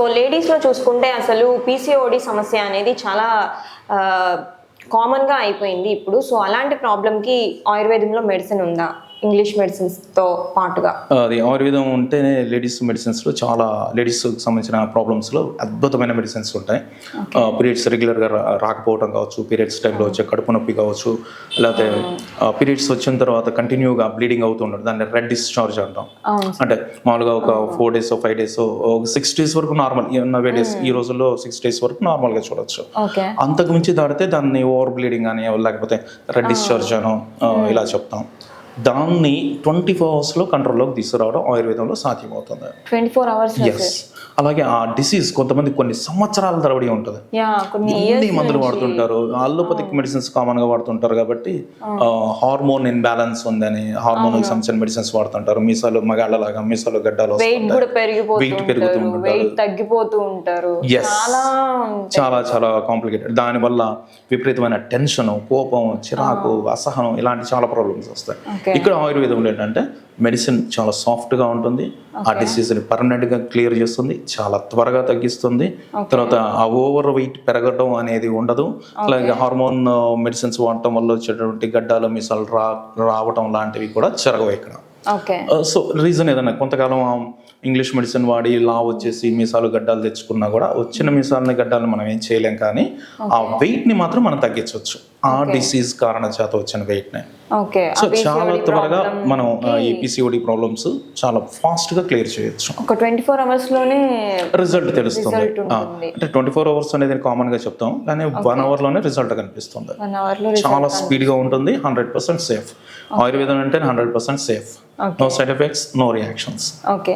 So లేడీస్లో చూసుకుంటే అసలు పీసీఓడి సమస్య అనేది చాలా కామన్గా అయిపోయింది ఇప్పుడు. సో అలాంటి ప్రాబ్లంకి ఆయుర్వేదంలో మెడిసిన్ ఉందా? ఇంగ్లీష్ మెడిసిన్స్తో పాటుగా. అది ఆయుర్వేదం ఉంటేనే లేడీస్ మెడిసిన్స్లో చాలా లేడీస్కి సంబంధించిన ప్రాబ్లమ్స్లో అద్భుతమైన మెడిసిన్స్ ఉంటాయి. పీరియడ్స్ రెగ్యులర్గా రాకపోవడం కావచ్చు పీరియడ్స్ టైంలో వచ్చే కడుపు నొప్పి కావచ్చు లేకపోతే పీరియడ్స్ వచ్చిన తర్వాత కంటిన్యూగా బ్లీడింగ్ అవుతుండడం దాన్ని రెడ్ డిశ్చార్జ్ అంటాం. అంటే మామూలుగా ఒక four days five days six days వరకు నార్మల్ నవే డేస్ ఈ రోజుల్లో సిక్స్ డేస్ వరకు నార్మల్గా చూడొచ్చు. అంతకు మించి దాడితే దాన్ని ఓవర్ బ్లీడింగ్ అని లేకపోతే రెడ్ డిశ్చార్జ్ అనో ఇలా చెప్తాం. దాన్ని ట్వంటీ ఫోర్ అవర్స్లో కంట్రోల్లోకి తీసుకురావడం ఆయుర్వేదంలో సాధ్యమవుతుంది. ట్వంటీ ఫోర్ అవర్స్ ఎస్ అలాగే ఆ డిసీజ్ కొంతమంది కొన్ని సంవత్సరాల తరబడి ఉంటుంది. ఎన్ని మందులు వాడుతుంటారు? అల్లోపతిక్ మెడిసిన్స్ కామన్గా వాడుతుంటారు కాబట్టి హార్మోన్ ఇన్బ్యాలెన్స్ ఉందని హార్మోన్ సంబంధించిన మెడిసిన్స్ వాడుతుంటారు. మీసాలు మగాళ్ళలాగా మీసాలు గడ్డలు వెయిట్ పెరుగుతూ ఉంటారు. తగ్గిపోతూ ఉంటారు. చాలా చాలా కాంప్లికేటెడ్ దానివల్ల విపరీతమైన టెన్షన్ కోపం చిరాకు అసహనం ఇలాంటి చాలా ప్రాబ్లమ్స్ వస్తాయి. ఇక్కడ ఆయుర్వేదంలో ఏంటంటే మెడిసిన్ చాలా సాఫ్ట్గా ఉంటుంది. ఆ డిసీజ్ని పర్మనెంట్గా క్లియర్ చేస్తుంది చాలా త్వరగా తగ్గిస్తుంది. తర్వాత ఆ ఓవర్ వెయిట్ పెరగడం అనేది ఉండదు. అలాగే హార్మోన్ మెడిసిన్స్ వాడటం వల్ల వచ్చేటువంటి గడ్డాలు మిసాలు రా రావటం లాంటివి కూడా జరగవు ఇక్కడ. సో రీజన్ ఏదన్నా కొంతకాలం ఇంగ్లీష్ మెడిసిన్ వాడి లా వచ్చేసి మీసాలు గడ్డాలు తెచ్చుకున్నా కూడా వచ్చిన మీసాలని గడ్డాలను మనం ఏం చేయలేం కానీ ఆ weight ని మాత్రం మనం తగ్గించవచ్చు. ఆ డిసీజ్ కారణ చేత వచ్చిన weight ని. ఓకే సో చాలా త్వరగా మనం ఈ పిసిఓడి ప్రాబ్లమ్స్ చాలా ఫాస్ట్గా క్లియర్ చేయొచ్చు. ఒక ట్వంటీ ఫోర్ అవర్స్లోనే రిజల్ట్ తెలుస్తుంది. అంటే ట్వంటీ ఫోర్ అవర్స్ అనేది కామన్గా చెప్తాం. కానీ వన్ అవర్లోనే రిజల్ట్ కనిపిస్తుంది. చాలా స్పీడ్గా ఉంటుంది హండ్రెడ్ పర్సెంట్ సేఫ్ ఆయుర్వేదం అంటే hundred percent safe no side effects no reactions okay.